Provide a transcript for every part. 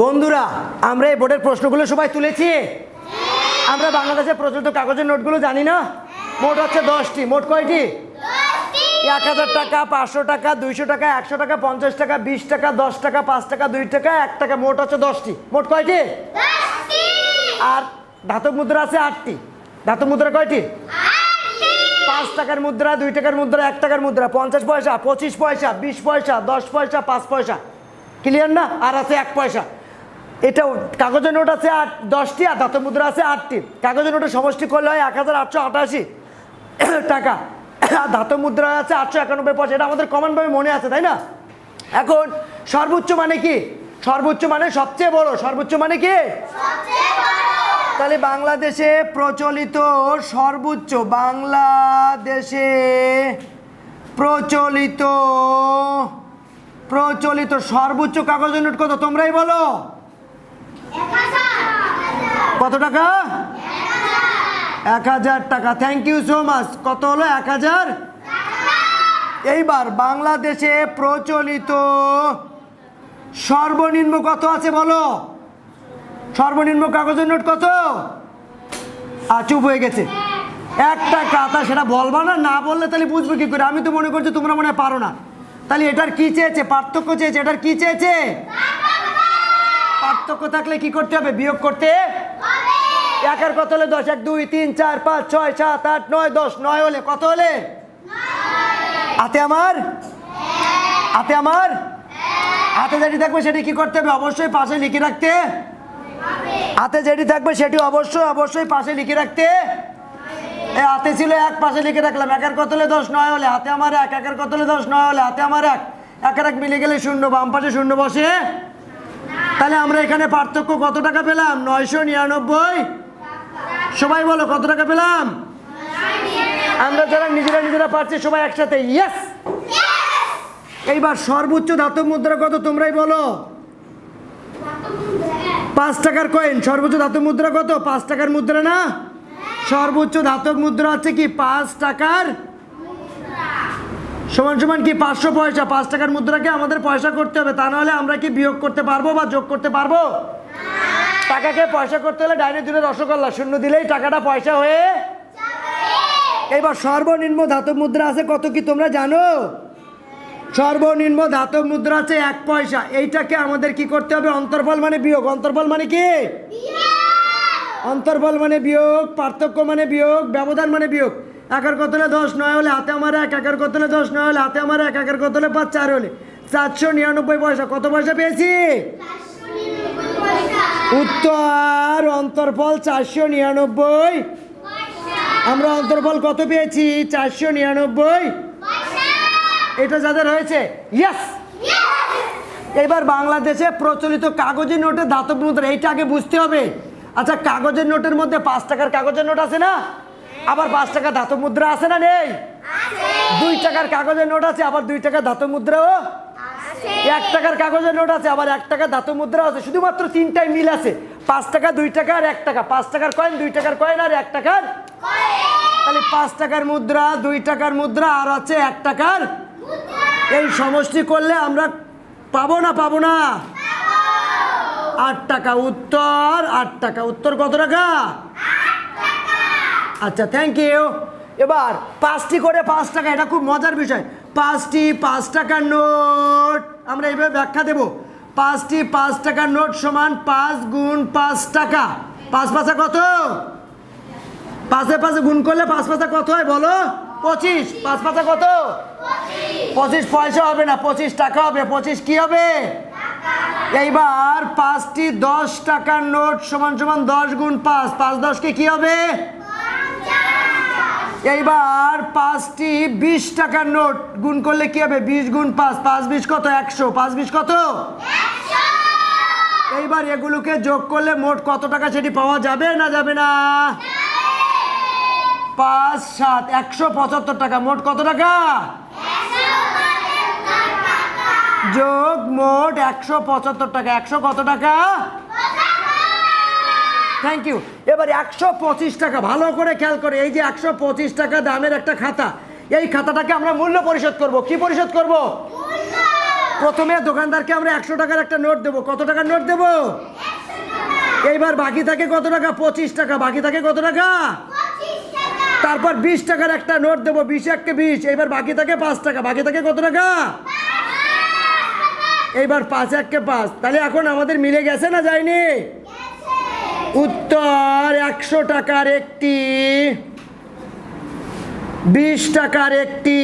বন্ধুরা আমরা এই বোর্ডের প্রশ্নগুলো সবাই তুলেছি? আমরা বাংলাদেশের প্রচলিত কাগজের নোটগুলো জানি না? মোট হচ্ছে দশটি। মোট কয়টি? এক হাজার টাকা পাঁচশো টাকা দুইশো টাকা একশো টাকা পঞ্চাশ টাকা বিশ টাকা দশ টাকা পাঁচ টাকা দুই টাকা এক টাকা মোট হচ্ছে দশটি। মোট কয়টি? আর ধাতব মুদ্রা আছে আটটি। ধাতব মুদ্রা কয়টি? পাঁচ টাকার মুদ্রা দুই টাকার মুদ্রা এক টাকার মুদ্রা পঞ্চাশ পয়সা পঁচিশ পয়সা বিশ পয়সা দশ পয়সা পাঁচ পয়সা। ক্লিয়ার না? আর আছে এক পয়সা। এটা কাগজের নোট আছে আট, দশটি, আর ধাতব মুদ্রা আছে আটটি। কাগজের নোটের সমষ্টি করলে হয় এক হাজার আটশো আটাশি টাকা। আর ধাতব মুদ্রা আছে আটশো একানব্বই পয়সা। এটা আমাদের কমনভাবে মনে আছে, তাই না? এখন, সর্বোচ্চ মানে কি? সর্বোচ্চ মানে সবচেয়ে বড়। সর্বোচ্চ মানে কি? তাহলে বাংলাদেশে প্রচলিত সর্বোচ্চ, বাংলাদেশে প্রচলিত প্রচলিত সর্বোচ্চ কাগজের নোট কত? তোমরাই বলো। কত টাকা? এক হাজার। টাকা। থ্যাংক ইউ সো মাচ কত হলো? এক হাজার? এইবার বাংলাদেশে প্রচলিত সর্বনিম্ন কত আছে বলো? সর্বনিম্ন কাগজের নোট কত? আর চুপ হয়ে গেছে। একটা কাতা সেটা বলবা না? না বললে তাহলে বুঝব কি করে? আমি তো মনে করছি তোমরা মনে হয় পারো না। তাহলে এটার কি চেয়েছে? পার্থক্য চেয়েছে? এটার কি চেয়েছে? পার্থক্য থাকলে কি করতে হবে? বিয়োগ করতে? একের কত হলে দশ? এক দুই তিন চার পাঁচ ছয় সাত আট নয় দশ নয় হলে কত হলে? হাতে আমার? হাতে আমার? হাতে যেটি থাকবে সেটি কি করতে হবে? অবশ্যই পাশে লিখে রাখতে। হাতে যেটি থাকবে সেটি অবশ্যই অবশ্যই পাশে লিখে রাখতে। এ হাতে ছিল এক পাশে লিখে রাখলাম। একের কত হলে দশ? নয় হলে হাতে আমার এক। একের কত হলে দশ? নয় হলে হাতে আমার এক। একের এক মিলে গেলে শূন্য বাম পাশে শূন্য বসে। তাহলে আমরা এখানে পার্থক্য কত টাকা পেলাম? নয়শো নিরানব্বই। সবাই বলো, কত টাকা পেলাম? আমরা যারা নিজেরা নিজেরা পারছি, সবাই একসাথে ইয়েস এইবার সর্বোচ্চ ধাতব মুদ্রা কত, তোমরাই বলো? পাঁচ টাকার কয়েন সর্বোচ্চ ধাতব মুদ্রা কত? পাঁচ টাকার মুদ্রা না? সর্বোচ্চ ধাতব মুদ্রা আছে কি? পাঁচ টাকার সমান সমান কি পাঁচশো পয়সা? পাঁচ টাকার মুদ্রাকে আমাদের পয়সা করতে হবে। তা নাহলে আমরা কি বিয়োগ করতে পারব বা যোগ করতে পারব? টাকাকে পয়সা করতে হলে ডাইনে দূরে রসগোল্লা শূন্য দিলেই টাকাটা পয়সা হয়ে এবার সর্বনিম্ন ধাতব মুদ্রা আছে কত কি তোমরা জানো? সর্বনিম্ন ধাতব মুদ্রা আছে এক পয়সা। এইটাকে আমাদের কি করতে হবে? অন্তর্ফল মানে বিয়োগ। অন্তর্ফল মানে কি? অন্তর্ফল মানে বিয়োগ পার্থক্য মানে বিয়োগ ব্যবধান মানে বিয়োগ। একের কত হলে দশ, নয় হলে হাতে আমার এক, একের কত হলে দশ, নয় হলে হাতে আমার এক, একের কত হলে পাঁচ, চার হলে চারশো নিরানব্বই পয়সা। কত পয়সা পেয়েছি? উত্তর অন্তর্ফল চারশো নিরানব্বই। আমরা অন্তর্ফল কত পেয়েছি? চারশো নিরানব্বই। এটা যাদের হয়েছে? ইয়েস এবার বাংলাদেশে প্রচলিত কাগজের নোটের ধাতব মুদ্রা, এইটা আগে বুঝতে হবে। আচ্ছা কাগজের নোটের মধ্যে পাঁচ টাকার কাগজের নোট আছে না? আবার পাঁচ টাকার ধাতব মুদ্রা আছে না নেই? দুই টাকার কাগজের নোট আছে আবার দুই টাকার ধাতব মুদ্রাও? এক টাকার কাগজের নোট আছে আবার এক টাকার ধাতু মুদ্রা আছে। শুধুমাত্র তিনটাই মিল আছে। পাঁচ টাকা দুই টাকা আর এক টাকা। পাঁচ টাকার কয়েন দুই টাকার কয়েন আর এক টাকার? তাহলে পাঁচ টাকার মুদ্রা দুই টাকার মুদ্রা আর আছে এক টাকার? এই সমষ্টি করলে আমরা পাবো না পাবো না? আট টাকা উত্তর আট টাকা উত্তর কত টাকা? আচ্ছা থ্যাংক ইউ এবার পাঁচটি করে পাঁচ টাকা, এটা খুব মজার বিষয়। পাঁচটি পাঁচ টাকার নোট, আমরা এইভাবে ব্যাখ্যা দেব। পাঁচটি পাঁচ টাকার নোট সমান পাঁচ গুণ পাঁচ টাকা। পাঁচ পাঁচা কত? পাঁচে পাঁচে গুণ করলে পাঁচ পাঁচা কত হয় বলো? পঁচিশ। পাঁচ পাঁচা কত? পঁচিশ পয়সা হবে না, পঁচিশ টাকা হবে। পঁচিশ কি হবে? এইবার পাঁচটি দশ টাকার নোট সমান সমান দশ গুণ পাঁচ। পাঁচ দশকে কি হবে? এইবার পাঁচটি বিশ টাকার নোট গুণ করলে কি হবে? বিশ গুণ পাঁচ পাঁচ বিশ কত? একশো। পাঁচ বিশ কত? এইবার এগুলোকে যোগ করলে মোট কত টাকা সেটি পাওয়া যাবে না যাবে না? পাঁচ সাত একশো পঁচাত্তর টাকা। মোট কত টাকা। যোগ মোট একশো পঁচাত্তর টাকা। একশো কত টাকা? থ্যাংক ইউ এবার একশো পঁচিশ টাকা, ভালো করে খেয়াল করে, এই যে একশো পঁচিশ টাকা দামের একটা খাতা, এই খাতাটাকে আমরা মূল্য পরিশোধ করব। কি পরিশোধ করব? প্রথমে দোকানদারকে আমরা একশো টাকার একটা নোট দেবো। কত টাকার নোট দেবো? এইবার বাকি থাকে কত টাকা? পঁচিশ টাকা। বাকি থাকে কত টাকা? তারপর বিশ টাকার একটা নোট দেবো। বিশ এককে বিশ, এইবার বাকি থাকে পাঁচ টাকা। বাকি থাকে কত টাকা? এইবার পাঁচ এককে পাঁচ। তাহলে এখন আমাদের মিলে গেছে না যায়নি? উত্তর একশো টাকার একটি বিশ টাকার একটি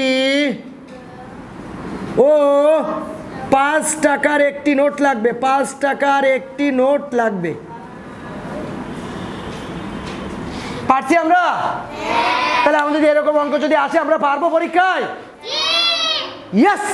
ও পাঁচ টাকার একটি নোট লাগবে পাঁচ টাকার একটি নোট লাগবে। পারছি আমরা? তাহলে আমাদের যদি এরকম অঙ্ক যদি আসে আমরা পারব পরীক্ষায়? ইয়েস